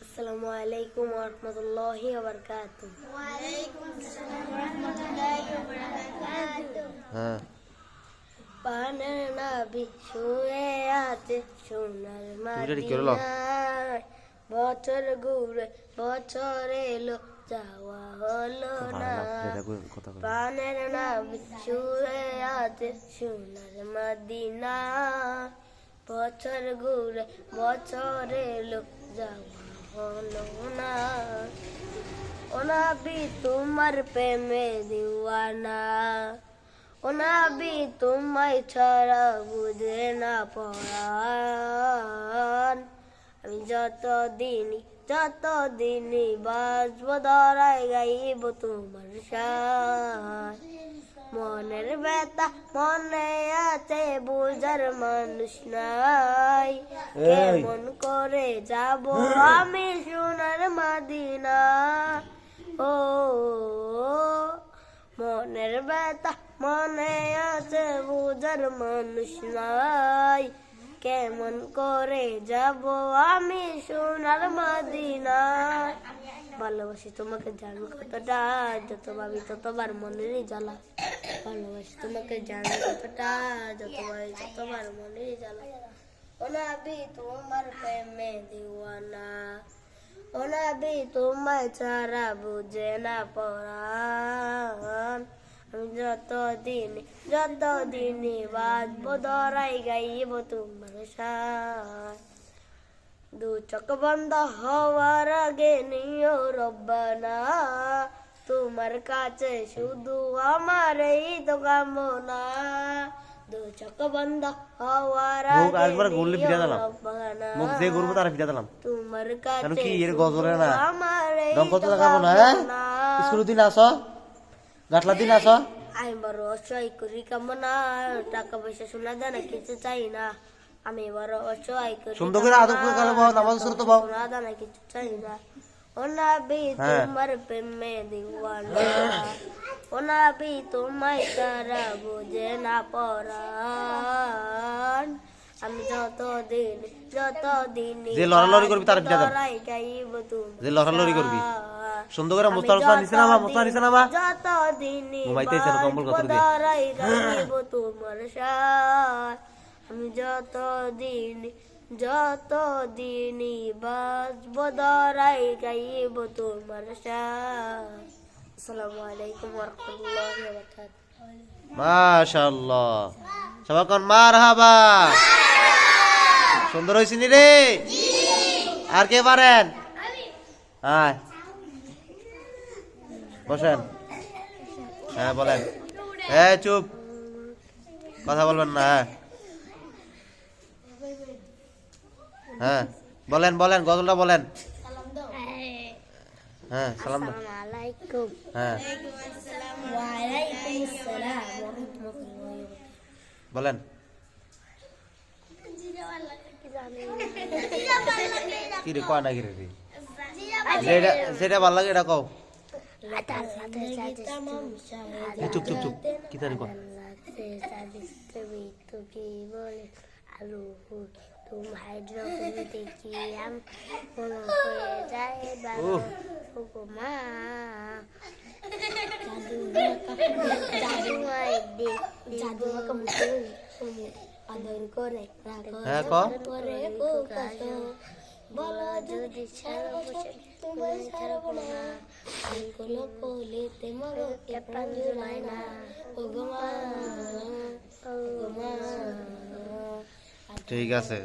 আসসালামু আলাইকুম ওরহমতুল্লাহি ওবরকাতুহ হ্যাঁ পানের নাবি শুয়ে আছে সোনার? মাদিনায় বছর ঘুরে বছর এলো যাওয়া হলো না। পানের নাবি শুয়ে আছে সোনার মাদিনা বছর ঘুরে বছর এলো যাওয়া হলো না। ওনাবি তোমার প্রেমে দিওয়ানা। ওনাবি তোমায় ছাড়া বুঝে না পড়ান। আমি যত দিনই যত দিনই বাজব ধরাই গাইব তোমার সাথ মনের ব্যথা মনে আছে বুঝার মানুষ নাই। কেমন করে যাব আমি সোনার মাদিনা? ও মনের ব্যথা মনে আছে বুঝার মানুষ নাই। কেমন করে যাব আমি সোনার মাদিনায় ভালোবাসি তোমাকে জানি কতটা যত ভাবি ততবার মনেরই জ্বালা। ভালোবাসি। তোমাকে জানি কতটা যত ভাবি ততবার মনেরই জ্বালা ওনাবি তোমার প্রেমে দিওয়ানা। ওনাবি তোমায় ছাড়া বুঝে না পড়ান আমি যত দিন যত দিন বাজবো ধরাই গাইব তোমার সাথ দু চোখ বন্ধ হওয়ার আগে নিও রব্বানা। তোমার কাছে শুধু আমার এই তো কামনা দু চোখ বন্ধ হওয়ার মুখ একবার ঘুরলে ফিরে দিলাম। মুখ দিয়ে ঘুরবো তারা ফিরে দিলাম। তোমার কাছে কি এর গজলে না? দম কত তো দেখাবো না হ্যাঁ? স্কুল দিন আস। গাটলা দিন আস। আমি বড় অসহায় করি কেমন টাকা পয়সা শোনা কিছু চাই না। আমি বড় অসহায় করি সুন্দর করে আদব করে কালে নামাজ শুরু তো বাবা শোনা কিছু চাই না। ওনা বি। তোমার প্রেমে দিওয়ানা ওনা বি তোমায় সারা বুঝে না পরান আমি যত দিন যত দিন যে লড়ালড়ি করবি তার পিঠা দেব। গাইব তুমি যে লড়ালড়ি করবি। সুন্দর করে মোস্তা মোস্তা নিছে না বা মোস্তা নিছে না বা যত দিন ঘুমাইতেছে না, কম্বল কত দিয়ে। গাইব তোমার সাথ আমি যত দিন যত দিন বাজব দরাই গাইব তোমার আসসালামু আলাইকুম ওরহমতুল্লাহি ওয়া বারাকাতুহু মাশাআল্লাহ। সবাই কোন মারহাবা। সুন্দর হইছিস রে? আর কে পারেন? হ্যাঁ বসেন। হ্যাঁ বলেন। হ্যাঁ চুপ। কথা বলবেন না হ্যাঁ। হ্যাঁ বলেন বলেন গজলটা বলেন। হ্যাঁ সালাম দাও। আসসালামু আলাইকুম হ্যাঁ। ওয়া আলাইকুম আসসালাম ওয়া রাহমাতুল্লাহি ওয়া বলেন। কি রে কয় না কি রে রে? যেটা যেটা ভালো লাগে এটা কও। এই চুপ চুপ চুপ। কি তারি কও আলু তুম হাইড্রোফোন দেখি আম মনে হয়ে যায় বাবা উহ। মা জাদু জাদু জাদু আদর করে হ্যাঁ, ক। করে বলো যদি ছাড়ো তোমার ছাড়বো না আমি কোনো কোলেতে মরো কে প্রাণ না ও গো মা ও গো মা ঠিক আছে